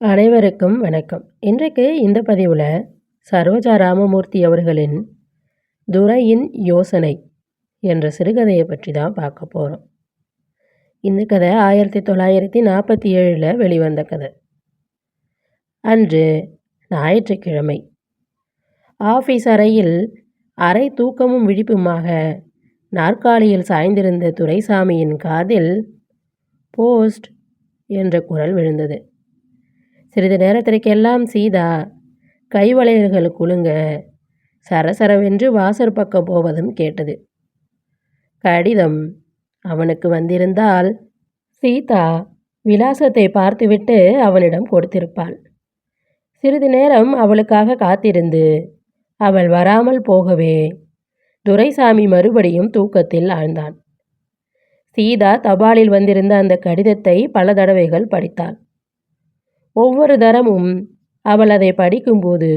அனைவருக்கும் வணக்கம். இன்றைக்கு இந்த பதிவில் சரோஜா ராமமூர்த்தி அவர்களின் துரையின் யோசனை என்ற சிறுகதையை பற்றி தான் பார்க்க போகிறோம் இந்த கதை ஆயிரத்தி தொள்ளாயிரத்தி நாற்பத்தி ஏழில் வெளிவந்த கதை. அன்று ஞாயிற்றுக்கிழமை ஆஃபீஸ் அறையில் அரை தூக்கமும் விழிப்புமாக நாற்காலியில் சாய்ந்திருந்த துரைசாமியின் காதில் போஸ்ட் என்ற குரல் விழுந்தது. சிறிது நேரத்திற்கெல்லாம் சீதா கைவளையல்கள் குலுங்க சரசரவென்று வாசற் பக்கம் போவதும் கேட்டது. கடிதம் அவனுக்கு வந்திருந்தால் சீதா விலாசத்தை பார்த்துவிட்டு அவனிடம் கொடுத்திருப்பாள். சிறிது நேரம் அவளுக்காக காத்திருந்து அவள் வராமல் போகவே துரைசாமி மறுபடியும் தூக்கத்தில் ஆழ்ந்தான். சீதா தபாலில் வந்திருந்த அந்த கடிதத்தை பல தடவைகள் படித்தாள். ஒவ்வொரு தரமும் அவள் அதை படிக்கும்போது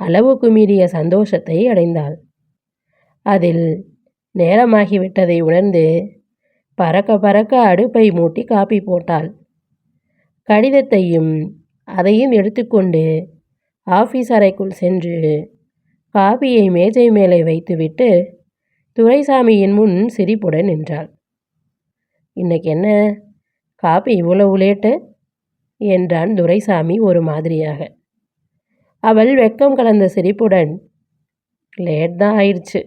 அளவுக்கு மீறிய சந்தோஷத்தை அடைந்தாள். அதில் நேரமாகிவிட்டதை உணர்ந்து பறக்க பறக்க அடுப்பை மூட்டி காப்பி போட்டாள். கடிதத்தையும் அதையும் எடுத்துக்கொண்டு ஆஃபீஸ் அறைக்குள் சென்று காபியை மேஜை மேலே வைத்துவிட்டு துரைசாமியின் முன் சிரிப்புடன் நின்றாள். இன்னைக்கு என்ன? காப்பி இவ்வளவு லேட்டு? என்றான் துரைசாமி ஒரு மாதிரியாக. அவள் வெக்கம் கலந்த சிரிப்புடன் லேட் தான் ஆயிடுச்சு.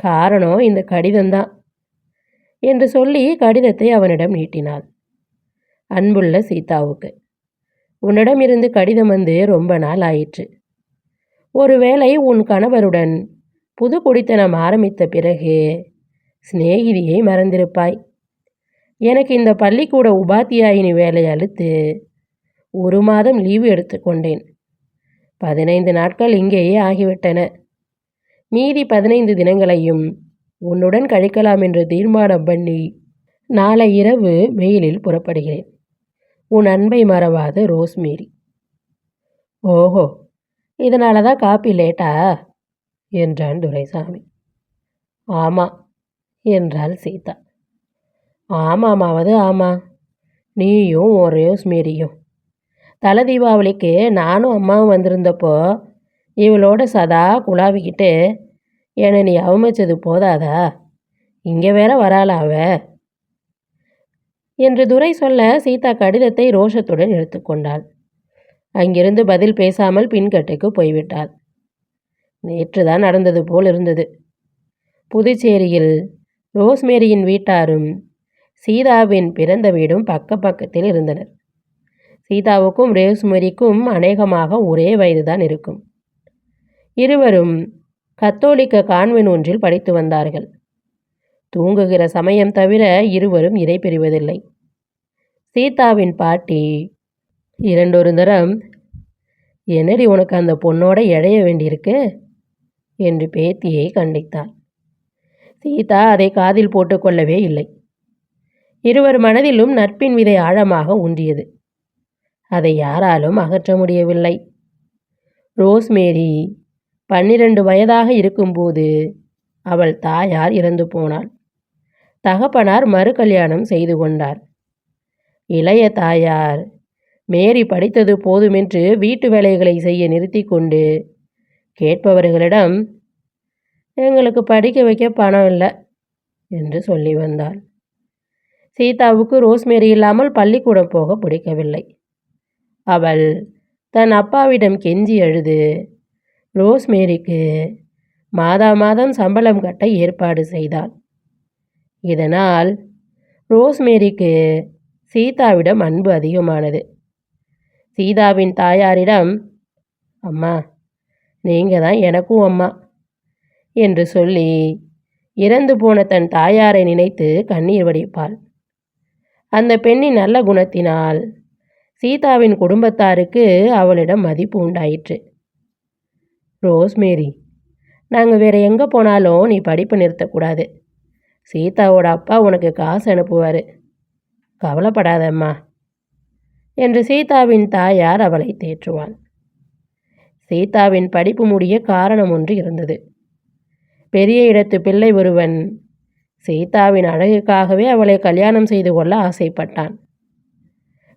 காரணம் இந்த கடிதம்தான் என்று சொல்லி கடிதத்தை அவனிடம் நீட்டினாள். அன்புள்ள சீதாவுக்கு உன்னிடம் இருந்து கடிதம் வந்து ரொம்ப நாள் ஆயிற்று. ஒருவேளை உன் கணவருடன் புது குடித்தனம் ஆரம்பித்த பிறகு சிநேகிதியை மறந்திருப்பாய். எனக்கு இந்த பள்ளிக்கூட உபாத்தியாயினி வேலை அழுத்து ஒரு மாதம் லீவு எடுத்துக்கொண்டேன் பதினைந்து நாட்கள் இங்கேயே ஆகிவிட்டன. மீதி பதினைந்து தினங்களையும் உன்னுடன் கழிக்கலாம் என்று தீர்மானம் பண்ணி நாளை இரவு மெயிலில் புறப்படுகிறேன். உன் அன்பை மறவாத ரோஸ்மேரி. ஓஹோ இதனால தான் காப்பி லேட்டா? என்றான் துரைசாமி. ஆமாம் என்றாள் சீதா. ஆமாமாவது ஆமாம் நீயும் ஒரு ரோஸ்மேரியும். தலை தீபாவளிக்கு நானும் அம்மாவும் வந்திருந்தப்போ இவளோட சதா குழாவிக்கிட்டு என்னை நீ அவமதிச்சது போதாதா? இங்கே வேற வராளா அவ? என்று துரை சொல்ல சீதா கடிதத்தை ரோஷத்துடன் எடுத்துக்கொண்டாள் அங்கிருந்து பதில் பேசாமல் பின்கட்டுக்கு போய்விட்டாள். நேற்று தான் நடந்தது போல் இருந்தது. புதுச்சேரியில் ரோஸ்மேரியின் வீட்டாரும் சீதாவின் பிறந்த வீடும் பக்க பக்கத்தில் இருந்தனர். சீதாவுக்கும் ரேஸ்மரிக்கும் அநேகமாக ஒரே வயதுதான் இருக்கும். இருவரும் கத்தோலிக்க கான்வென் ஒன்றில் படித்து வந்தார்கள். தூங்குகிற சமயம் தவிர இருவரும் இறை பெறுவதில்லை சீதாவின் பாட்டி இரண்டொரு தரம் என்னடி உனக்கு அந்த பொண்ணோட இழைய வேண்டியிருக்கு? என்று பேத்தியை கண்டித்தார் சீதா அதை காதில் போட்டுக்கொள்ளவே இல்லை. இருவர் மனதிலும் நட்பின் விதை ஆழமாக ஊன்றியது. அதை யாராலும் அகற்ற முடியவில்லை. ரோஸ்மேரி பன்னிரண்டு வயதாக இருக்கும்போது அவள் தாயார் இறந்து போனாள். தகப்பனார் மறு கல்யாணம் செய்து கொண்டார். இளைய தாயார் மேரி படித்தது போதுமென்று வீட்டு வேலைகளை செய்ய நிறுத்தி கொண்டு கேட்பவர்களிடம் எங்களுக்கு படிக்க வைக்க பணம் இல்லை என்று சொல்லி வந்தாள். சீதாவுக்கு ரோஸ்மேரி இல்லாமல் பள்ளிக்கூடம் போக பிடிக்கவில்லை. அவள் தன் அப்பாவிடம் கெஞ்சி அழுது ரோஸ்மேரிக்கு மாதா மாதம் சம்பளம் கட்ட ஏற்பாடு செய்தாள் இதனால் ரோஸ்மேரிக்கு சீதாவிடம் அன்பு அதிகமானது. சீதாவின் தாயாரிடம் அம்மா நீங்கள் தான் எனக்கும் அம்மா என்று சொல்லி இறந்து போன தன் தாயாரை நினைத்து கண்ணீர் வடிப்பாள். அந்த பெண்ணின் நல்ல குணத்தினால் சீதாவின் குடும்பத்தாருக்கு அவளிடம் மதிப்பு உண்டாயிற்று. ரோஸ்மேரி நாங்கள் வேறு எங்கே போனாலும் நீ படிப்பு நிறுத்தக்கூடாது. சீதாவோட அப்பா உனக்கு காசு அனுப்புவார். கவலைப்படாதம்மா என்று சீதாவின் தாயார் அவளை தேற்றுவாள். சீதாவின் படிப்பு முடிய காரணம் ஒன்று இருந்தது. பெரிய இடத்து பிள்ளை ஒருவன் சீதாவின் அழகுக்காகவே அவளை கல்யாணம் செய்து கொள்ள ஆசைப்பட்டான்.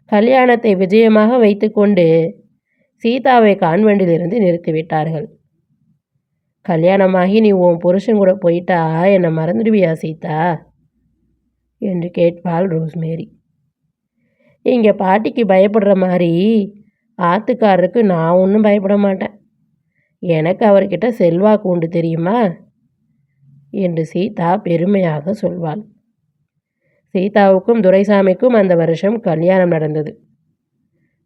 கல்யாணத்தை விஜயமாக வைத்துக்கொண்டு சீதாவை கான்வெண்டிலிருந்து நிறுத்திவிட்டார்கள். கல்யாணமாகி நீ உன் புருஷன் கூட போயிட்டா என்னை மறந்துடுவியா சீதா? என்று கேட்பாள் ரோஸ்மேரி. இங்கே பாட்டிக்கு பயப்படுற மாதிரி ஆத்துக்காரருக்கு நான் ஒன்றும் பயப்பட மாட்டேன். எனக்கு அவர்கிட்ட செல்வாக்கு உண்டு தெரியுமா? என்று சீதா பெருமையாக சொல்வாள். சீதாவுக்கும் துரைசாமிக்கும் அந்த வருஷம் கல்யாணம் நடந்தது.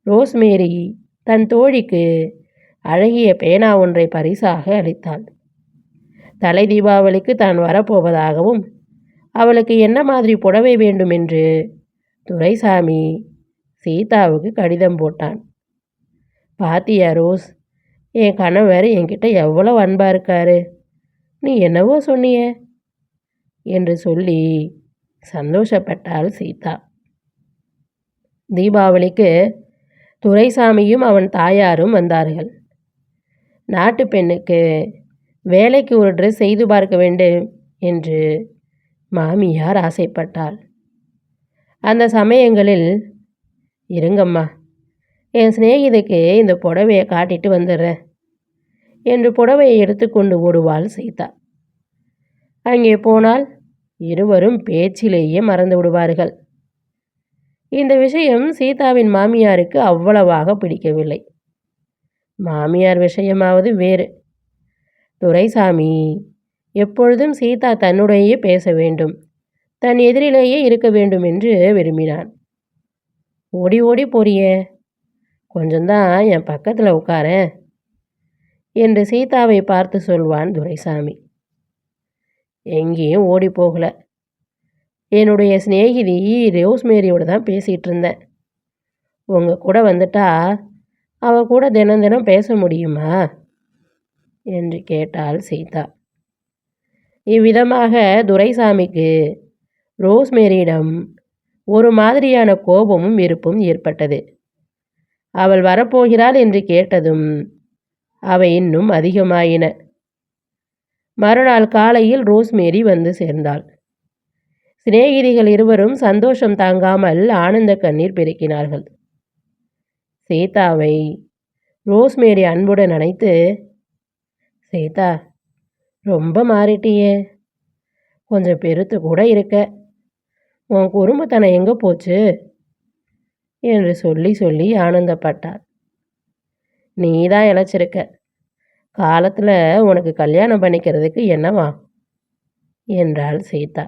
ரோஸ்மேரி தன் தோழிக்கு அழகிய பேனா ஒன்றை பரிசாக அளித்தாள். தலை தீபாவளிக்கு தான் வரப்போவதாகவும் அவளுக்கு என்ன மாதிரி புடவை வேண்டும் என்று துரைசாமி சீதாவுக்கு கடிதம் போட்டான். பாத்தியா ரோஸ் என் கணவர் என்கிட்ட எவ்வளோ அன்பாக இருக்காரு. நீ என்னவோ சொன்னிய? என்று சொல்லி சந்தோஷப்பட்டாள் சீதா. தீபாவளிக்கு துரைசாமியும் அவன் தாயாரும் வந்தார்கள். நாட்டு பெண்ணுக்கு வேலைக்கு ஒரு ட்ரெஸ் செய்து பார்க்க வேண்டும் என்று மாமியார் ஆசைப்பட்டாள். அந்த சமயங்களில் இருங்கம்மா என் சிநேகிதைக்கு இந்த புடவையை காட்டிட்டு வந்துடுறேன். என்று புடவையை எடுத்துக்கொண்டு ஓடுவாள் சீதா. அங்கே போனால் இருவரும் பேச்சிலேயே மறந்து விடுவார்கள். இந்த விஷயம் சீதாவின் மாமியாருக்கு அவ்வளவாக பிடிக்கவில்லை. மாமியார் விஷயமாவது வேறு. துரைசாமி எப்பொழுதும் சீதா தன்னுடையே பேச வேண்டும். தன் எதிரிலேயே இருக்க வேண்டும் என்று விரும்பினான். ஓடி ஓடி போறியே. கொஞ்சம்தான் என் பக்கத்தில் உட்காரேன் என்று சீதாவை பார்த்து சொல்வான் துரைசாமி. எங்கேயும் ஓடி போகல. என்னுடைய சிநேகிதி ரோஸ்மேரியோடு தான் பேசிகிட்டு இருந்தேன் உங்கள் கூட வந்துட்டா அவள் கூட தினம் தினம் பேச முடியுமா? என்று கேட்டாள் சீதா. இவ்விதமாக துரைசாமிக்கு ரோஸ்மேரியிடம் ஒரு மாதிரியான கோபமும் விருப்பும் ஏற்பட்டது. அவள் வரப்போகிறாள் என்று கேட்டதும் அவை இன்னும் அதிகமாயின. மறுநாள் காலையில் ரோஸ்மேரி வந்து சேர்ந்தாள். சிநேகிதிகள் இருவரும் சந்தோஷம் தாங்காமல் ஆனந்த கண்ணீர் பெருக்கினார்கள். சீதாவை ரோஸ்மேரி அன்புடன் நினைத்து சீதா ரொம்ப மாறிட்டியே. கொஞ்சம் பெருத்து கூட இருக்க. உன் குறும்புத்தனம் எங்கே போச்சு? என்று சொல்லி சொல்லி ஆனந்தப்பட்டார் நீ தான் இழைச்சிருக்க காலத்தில் உனக்கு கல்யாணம் பண்ணிக்கிறதுக்கு என்னவா? என்றாள் சீதா.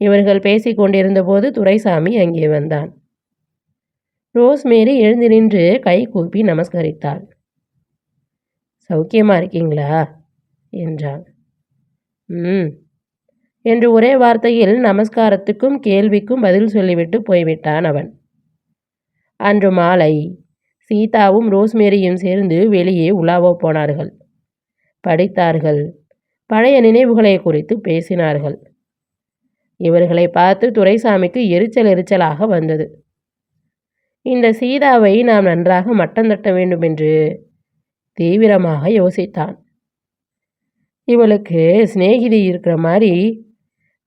இவர்கள் பேசி கொண்டிருந்தபோது துரைசாமி அங்கே வந்தான். ரோஸ்மேரி எழுந்து நின்று கை கூப்பி நமஸ்கரித்தாள். சௌக்கியமாக இருக்கீங்களா? என்றாள். ம். என்று ஒரே வார்த்தையில் நமஸ்காரத்துக்கும் கேள்விக்கும் பதில் சொல்லிவிட்டு போய்விட்டான் அவன். அன்று மாலை சீதாவும் ரோஸ்மேரியும் சேர்ந்து வெளியே உலாவ போனார்கள். படித்தார்கள். பழைய நினைவுகளை குறித்து பேசினார்கள். இவர்களை பார்த்து துரைசாமிக்கு எரிச்சல் எரிச்சலாக வந்தது. இந்த சீதாவை நாம் நன்றாக மட்டம் தட்ட வேண்டும் என்று தீவிரமாக யோசித்தான். இவளுக்கு சிநேகிதி இருக்கிற மாதிரி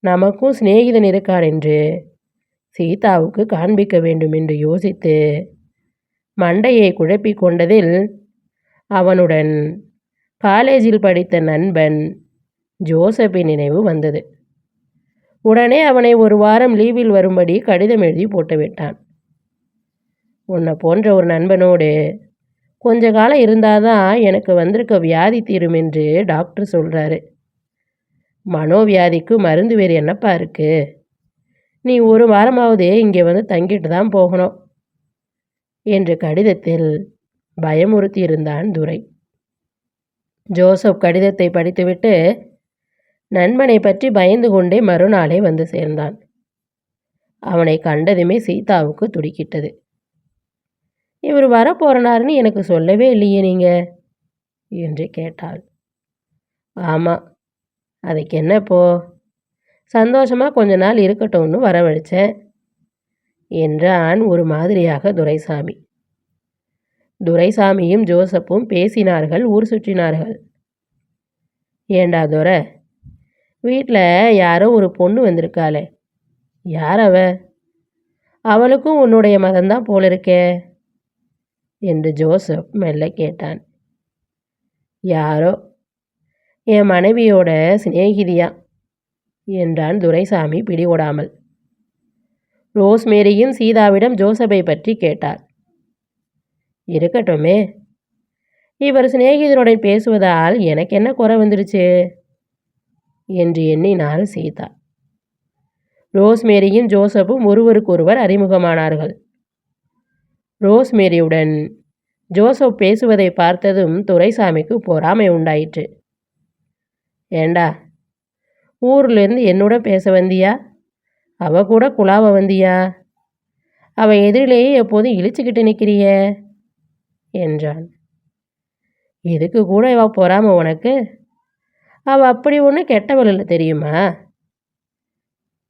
நமக்கும் சிநேகிதன் இருக்கார் என்று சீதாவுக்கு காண்பிக்க வேண்டும் என்று யோசித்து மண்டையை குழப்பிக் கொண்டதில் அவனுடன் காலேஜில் படித்த நண்பன் ஜோசப்பின் நினைவு வந்தது. உடனே அவனை ஒரு வாரம் லீவில் வரும்படி கடிதம் எழுதி போட்டுவிட்டான் உன்னை போன்ற ஒரு நண்பனோடு கொஞ்ச காலம் இருந்தாதான் எனக்கு வந்திருக்க வியாதி தீரும் என்று டாக்டர் சொல்கிறாரு மனோவியாதிக்கு மருந்து வேறு என்னப்பா இருக்குது நீ ஒரு வாரமாவது இங்கே வந்து தங்கிட்டு தான் போகணும். என்று கடிதத்தில் பயமுறுத்தியிருந்தான் துரை. ஜோசப் கடிதத்தை படித்துவிட்டு நண்பனை பற்றி பயந்து கொண்டே மறுநாளே வந்து சேர்ந்தான். அவனை கண்டதுமே சீதாவுக்கு துடிக்கிட்டது. இவர் வரப்போறனாருன்னு எனக்கு சொல்லவே இல்லையே நீங்கள் என்று கேட்டாள். ஆமாம் அதுக்கு என்னப்போ? சந்தோஷமாக கொஞ்ச நாள் இருக்கட்டும்னு வரவழைச்சேன். என்றான் ஒரு மாதிரியாக துரைசாமி. துரைசாமியும் ஜோசப்பும் பேசினார்கள் ஊர் சுற்றினார்கள். ஏண்டா துரை வீட்டில் யாரோ ஒரு பொண்ணு வந்திருக்காளே. யார் அவ? அவளுக்கும் உன்னுடைய மதம்தான் போல இருக்கே என்று ஜோசப் மெல்ல கேட்டான். யாரோ? என் மனைவியோட சிநேகிதியா? என்றான் துரைசாமி பிடிபடாமல். ரோஸ்மேரியும் சீதாவிடம் ஜோசப்பை பற்றி கேட்டார் இருக்கட்டுமே. இவர் சிநேகிதருடன் பேசுவதால் எனக்கு என்ன குறை வந்துடுச்சு? என்று எண்ணினாள் சீதா. ரோஸ்மேரியும் ஜோசப்பும் ஒருவருக்கொருவர் அறிமுகமானார்கள். ரோஸ்மேரியுடன் ஜோசப் பேசுவதை பார்த்ததும் துரைசாமிக்கு பொறாமை உண்டாயிற்று. ஏண்டா ஊர்லேருந்து என்னோட பேச வந்தியா? அவ கூட குழாவ வந்தியா? அவ எதிரிலேயே எப்போதும் இழிச்சுக்கிட்டு நிற்கிறிய என்றான் இதுக்கு கூட இவ பொறாம உனக்கு? அவ அப்படி ஒன்று கெட்டவள் இல்லை தெரியுமா?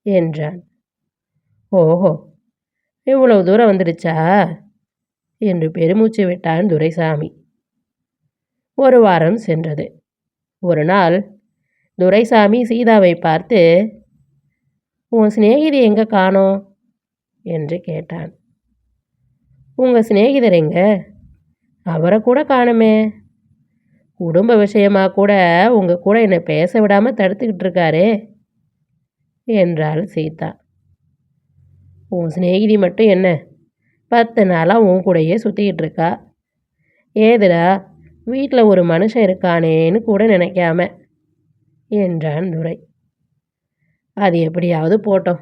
என்றான் ஓஹோ இவ்வளவு தூரம் வந்துடுச்சா? என்று பெருமூச்சு விட்டான் துரைசாமி. ஒரு வாரம் சென்றது. ஒரு நாள் துரைசாமி சீதாவை பார்த்து உன் சிநேகிதி எங்கே காணோம் என்று கேட்டான். உங்கள் சிநேகிதர் எங்க? அவரை கூட காணுமே. குடும்ப விஷயமா கூட உங்கள் கூட என்னை பேச விடாமல் தடுத்துக்கிட்டு இருக்காரே என்றாள் சீதா. உன் சிநேகிதி மட்டும் என்ன? பத்து நாளாக உன் கூடையே சுற்றிக்கிட்டு இருக்கா? ஏதுடா வீட்டில் ஒரு மனுஷன் இருக்கானேன்னு கூட நினைக்காம என்றான் துரை. அது எப்படியாவது போட்டோம்.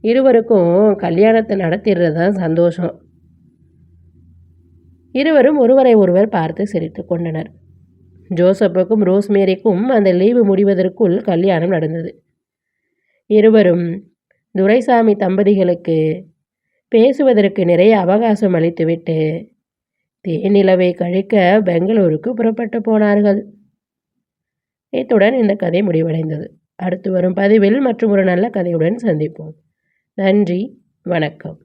இருவருக்கும் கல்யாணத்தை நடத்திடுறது தான் சந்தோஷம். இருவரும் ஒருவரை ஒருவர் பார்த்து சிரித்து கொண்டனர். ஜோசப்புக்கும் ரோஸ்மேரிக்கும் அந்த லீவு முடிவதற்குள் கல்யாணம் நடந்தது. இருவரும் துரைசாமி தம்பதிகளுக்கு பேசுவதற்கு நிறைய அவகாசம் அளித்துவிட்டு தேனிலவை கழிக்க பெங்களூருக்கு புறப்பட்டு போனார்கள். இத்துடன் இந்த கதை முடிவடைந்தது. அடுத்து வரும் பதிவில் மற்றும் ஒரு நல்ல கதையுடன் சந்திப்போம். நன்றி வணக்கம்.